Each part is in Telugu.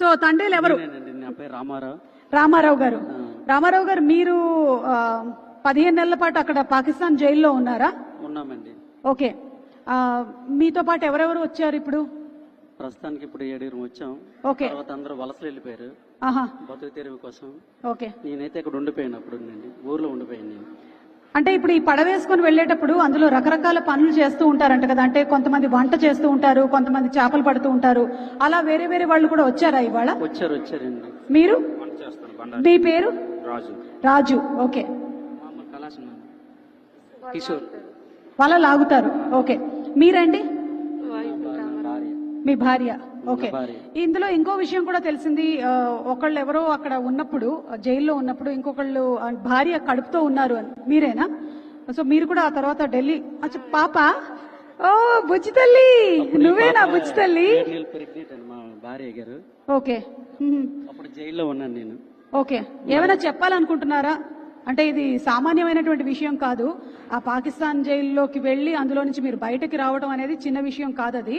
సో తండ్రిలు ఎవరు? రామారావు. రామారావు గారు. రామారావు గారు మీరు పదిహేను నెలల పాటు అక్కడ పాకిస్తాన్ జైల్లో ఉన్నారా? ఉన్నామండి. ఓకే. మీతో పాటు ఎవరెవరు వచ్చారు ఇప్పుడు? ప్రస్తుతానికి ఇప్పుడు ఏడుగురు వచ్చాం. ఓకే. తర్వాత అందరూ వలసలు వెళ్ళిపోయారు. బతుకు తెరువు కోసం. ఓకే. నేనైతే ఇక్కడ ఉండిపోయాను అప్పుడు ఊర్లో ఉండిపోయాను నేను. అంటే ఇప్పుడు ఈ పడవ వేసుకొని వెళ్ళేటప్పుడు అందులో రకరకాల పనులు చేస్తూ ఉంటారంట కదా. అంటే కొంతమంది వంట చేస్తూ ఉంటారు కొంతమంది చేపలు పడుతూ ఉంటారు. అలా వేరే వేరే వాళ్ళు కూడా వచ్చారా ఇవాళ? వచ్చారు వచ్చారండి. మీరు? మీ పేరు? రాజు. రాజు ఓకే. కిషోర్. వాళ్ళ లాగుతారు ఓకే. మీరండి? మీ భార్య. ఓకే. ఇందులో ఇంకో విషయం కూడా తెలిసింది. ఒకళ్ళు ఎవరో అక్కడ ఉన్నప్పుడు జైల్లో ఉన్నప్పుడు ఇంకొకళ్ళు భార్య కడుపుతో ఉన్నారు అని. మీరేనా? సో మీరు కూడా ఆ తర్వాత ఢిల్లీ. అచ్చా పాప? ఓ బుజ్జి తల్లి! నువ్వేనా బుజ్జి తల్లి? భార్య గారు. ఓకే. అప్పుడు జైల్లో ఉన్నాను నేను. ఓకే. ఏమైనా చెప్పాలనుకుంటున్నారా? అంటే ఇది సామాన్యమైనటువంటి విషయం కాదు. ఆ పాకిస్తాన్ జైల్లోకి వెళ్ళి అందులో నుంచి మీరు బయటకి రావడం అనేది చిన్న విషయం కాదు అది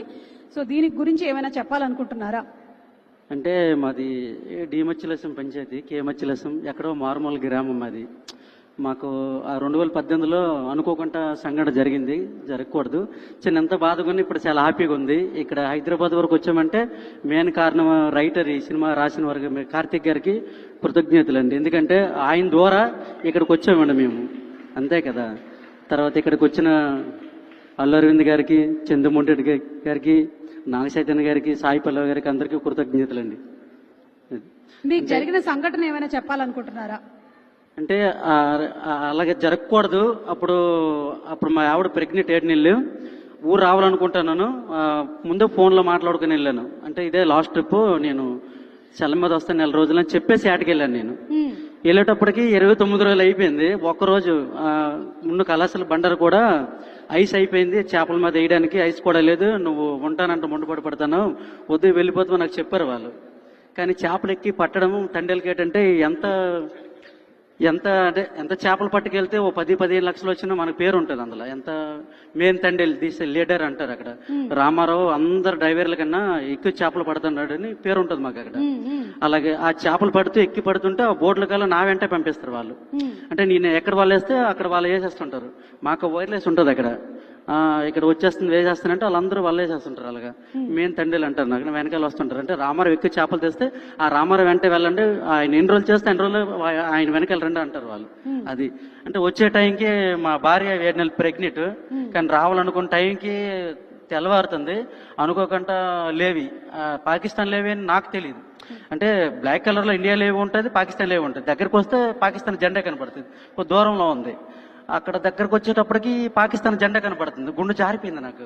సో దీని గురించి ఏమైనా చెప్పాలనుకుంటున్నారా? అంటే మాది డిమచ్చిలసం పంచాయతీ కేమచ్చిలసం ఎక్కడో మారుమూల గ్రామం మాది. మాకు ఆ రెండు వేల పద్దెనిమిదిలో అనుకోకుండా సంఘటన జరిగింది జరగకూడదు. చిన్న ఎంత బాధగా ఇప్పుడు చాలా హ్యాపీగా ఉంది. ఇక్కడ హైదరాబాద్ వరకు వచ్చామంటే మెయిన్ కారణం రైటర్ ఈ సినిమా రాసిన వారికి కార్తిక్ గారికి కృతజ్ఞతలండి. ఎందుకంటే ఆయన ద్వారా ఇక్కడికి వచ్చామండి మేము. అంతే కదా. తర్వాత ఇక్కడికి వచ్చిన అల్లు అరవింద్ గారికి రెడ్డి గారికి నాగ చైతన్య గారికి సాయి పల్లవి గారికి అందరికీ కృతజ్ఞతలండి. మీకు జరిగిన సంఘటన ఏమైనా చెప్పాలనుకుంటున్నారా? అంటే అలాగే జరగకూడదు. అప్పుడు అప్పుడు మా ఆవిడ ప్రెగ్నెంట్ ఏడు నెలలు. ఊరు రావాలనుకుంటున్నాను. ముందే ఫోన్లో మాట్లాడుకుని వెళ్ళాను. అంటే ఇదే లాస్ట్ ట్రిప్. నేను సెల మీద వస్తాను నెల రోజులు అని చెప్పేసి ఆటకి వెళ్ళాను నేను. వెళ్ళేటప్పటికి ఇరవై తొమ్మిది రోజులు అయిపోయింది. ఒక్కరోజు ముందు కళాశాల బండరు కూడా ఐస్ అయిపోయింది. చేపల మీద వేయడానికి ఐస్ కూడా లేదు. నువ్వు ఉంటానంటే ముందుపడి పడతాను. వద్దు వెళ్ళిపోతావు నాకు చెప్పారు వాళ్ళు. కానీ చేపలు ఎక్కి పట్టడం తండేలకేట్ అంటే ఎంత ఎంత అంటే ఎంత చేపలు పట్టుకెళ్తే ఓ పది పదిహేను లక్షలు వచ్చినా మనకు పేరు ఉంటుంది అందులో. ఎంత మెయిన్ తండేలు తీసే లీడర్ అంటారు అక్కడ. రామారావు అందరు డ్రైవర్ల కన్నా ఎక్కువ చేపలు పడుతున్నాడు అని పేరు ఉంటుంది మాకు అక్కడ. అలాగే ఆ చేపలు పడుతూ ఎక్కి పడుతుంటే ఆ బోట్ల కల్లా నా వెంటే పంపిస్తారు వాళ్ళు. అంటే నేను ఎక్కడ వాళ్ళు వేస్తే అక్కడ వాళ్ళు వేసేస్తుంటారు. మాకు వైర్లెస్ ఉంటుంది అక్కడ. ఇక్కడ వచ్చేస్తుంది వేసేస్తానంటే వాళ్ళందరూ వాళ్ళు వేసేస్తుంటారు అలాగా. మెయిన్ తండ్రిలు అంటారు నాకు వెనకాల వస్తుంటారు. అంటే రామారావు ఎక్కువ చేపలు తెస్తే ఆ రామారావు వెంట వెళ్ళండి ఆయన ఎన్ని రోజులు చేస్తే ఎన్ని రోజులు ఆయన వెనకాల రండి అంటారు వాళ్ళు. అది. అంటే వచ్చే టైంకి మా భార్య ఏడు నెలలు ప్రెగ్నెంట్ కానీ రావాలనుకున్న టైంకి తెల్లవారుతుంది. అనుకోకుండా లేవి. పాకిస్తాన్ లేవి అని నాకు తెలియదు అంటే బ్లాక్ కలర్లో ఇండియా లేవి ఉంటుంది పాకిస్తాన్ లేవి ఉంటుంది. దగ్గరకు వస్తే పాకిస్తాన్ జెండా కనపడుతుంది. దూరంలో ఉంది. అక్కడ దగ్గరకు వచ్చేటప్పటికి పాకిస్తాన్ జెండా కనపడుతుంది. గుండె జారిపోయింది నాకు.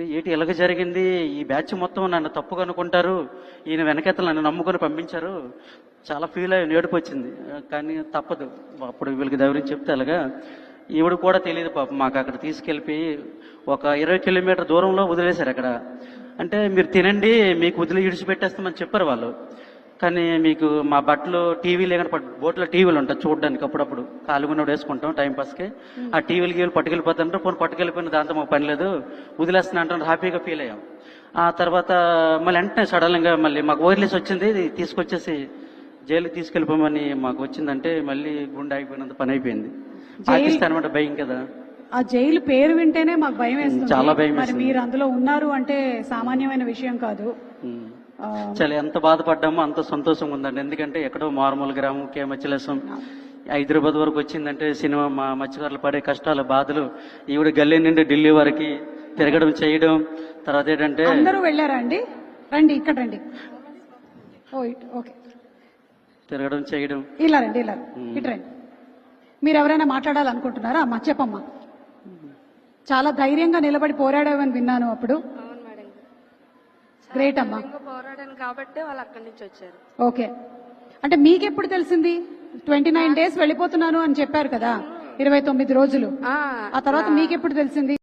ఏంటి ఎలాగ జరిగింది? ఈ బ్యాచ్ మొత్తం నన్ను తప్పుగా అనుకుంటారు. ఈయన వెనకెత్తలు నన్ను నమ్ముకొని పంపించారు. చాలా ఫీల్ అయ్యి ఏడుపు వచ్చింది కానీ తప్పదు. అప్పుడు వీళ్ళకి దగ్గర చెప్తే అలాగా. ఈవిడ కూడా తెలియదు పాపం. మాకు అక్కడ తీసుకెళ్ళిపోయి ఒక ఇరవై కిలోమీటర్ దూరంలో వదిలేశారు అక్కడ. అంటే మీరు తినండి మీకు వదిలి ఇడిచిపెట్టేస్తామని చెప్పారు వాళ్ళు. కానీ మీకు మా బట్టలు టీవీ లేకుండా బోట్లో టీవీలు ఉంటాయి చూడడానికి అప్పుడప్పుడు. కాలుగున్నప్పుడు వేసుకుంటాం టైం పాస్కి. ఆ టీవీలు గీవీలు పట్టుకెళ్ళిపోతుంటారు పోనీ పట్టుకెళ్ళిపోయిన దాంతో మాకు పని లేదు. వదిలేస్తున్నా అంటారు హ్యాపీగా ఫీల్ అయ్యాం. ఆ తర్వాత మళ్ళీ వెంటనే సడన్గా మళ్ళీ మాకు వైర్లెస్ వచ్చింది ఇది తీసుకొచ్చేసి జైలుకి తీసుకెళ్ళిపోమని మాకు వచ్చిందంటే మళ్ళీ గుండె ఆగిపోయినంత పని అయిపోయింది. పాకిస్తాన్ అంటే భయం కదా. ఆ జైలు పేరు వింటేనే మాకు భయం వేస్తుంది. చాలా భయం మరి మీరు అందులో ఉన్నారు అంటే సామాన్యమైన విషయం కాదు. చాలా ఎంత బాధపడ్డామో అంత సంతోషంగా ఉందండి. ఎందుకంటే ఎక్కడో మారుమూల గ్రామం కేమచ్చలేసం హైదరాబాద్ వరకు వచ్చిందంటే సినిమా మా మత్స్యకారులు పడే కష్టాలు బాధలు ఈవిడ గల్లీ నుండి ఢిల్లీ వరకు తిరగడం చేయడం తర్వాత ఏంటంటే అందరూ వెళ్ళారా అండి? రండి ఇక్కడ రండి. ఓకే. తిరగడం చేయడం. ఇలా రండి ఇలా. ఇటు రండి. మీరు ఎవరైనా మాట్లాడాలనుకుంటున్నారా? అమ్మా చెప్పమ్మా చాలా ధైర్యంగా నిలబడి పోరాడావని విన్నాను అప్పుడు. గ్రేట్ అమ్మా. పోరాడాను కాబట్టి వాళ్ళు అక్కడి నుంచి వచ్చారు. ఓకే. అంటే మీకెప్పుడు తెలిసింది? ట్వంటీ నైన్ డేస్ వెళ్ళిపోతున్నాను అని చెప్పారు కదా ఇరవై తొమ్మిది రోజులు. ఆ, ఆ తర్వాత మీకెప్పుడు తెలిసింది?